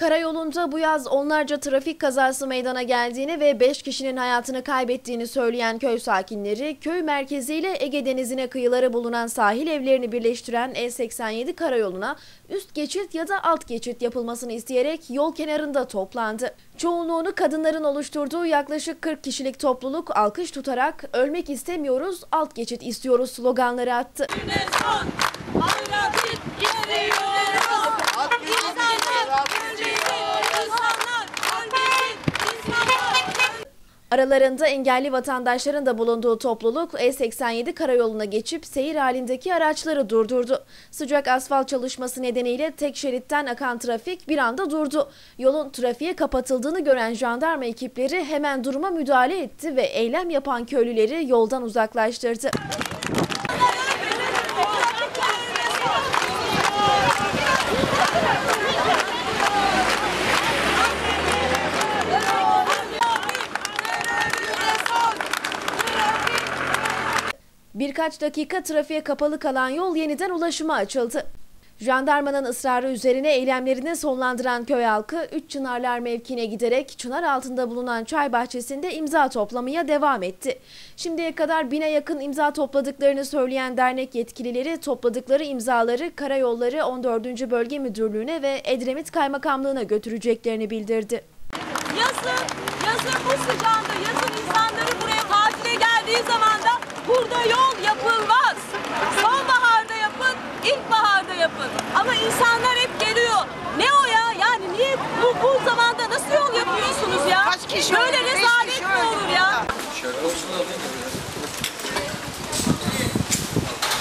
Karayolunda bu yaz onlarca trafik kazası meydana geldiğini ve 5 kişinin hayatını kaybettiğini söyleyen köy sakinleri, köy merkeziyle Ege Denizi'ne kıyıları bulunan sahil evlerini birleştiren E87 karayoluna üst geçit ya da alt geçit yapılmasını isteyerek yol kenarında toplandı. Çoğunluğunu kadınların oluşturduğu yaklaşık 40 kişilik topluluk alkış tutarak ölmek istemiyoruz, alt geçit istiyoruz sloganları attı. Güne son, hayra bit, Aralarında engelli vatandaşların da bulunduğu topluluk E87 karayoluna geçip seyir halindeki araçları durdurdu. Sıcak asfalt çalışması nedeniyle tek şeritten akan trafik bir anda durdu. Yolun trafiğe kapatıldığını gören jandarma ekipleri hemen duruma müdahale etti ve eylem yapan köylüleri yoldan uzaklaştırdı. Birkaç dakika trafiğe kapalı kalan yol yeniden ulaşıma açıldı. Jandarmanın ısrarı üzerine eylemlerini sonlandıran köy halkı Üç Çınarlar mevkine giderek çınar altında bulunan çay bahçesinde imza toplamaya devam etti. Şimdiye kadar bine yakın imza topladıklarını söyleyen dernek yetkilileri topladıkları imzaları Karayolları 14. Bölge Müdürlüğü'ne ve Edremit Kaymakamlığı'na götüreceklerini bildirdi. Yazın, yazın bu sıcağında, Böyle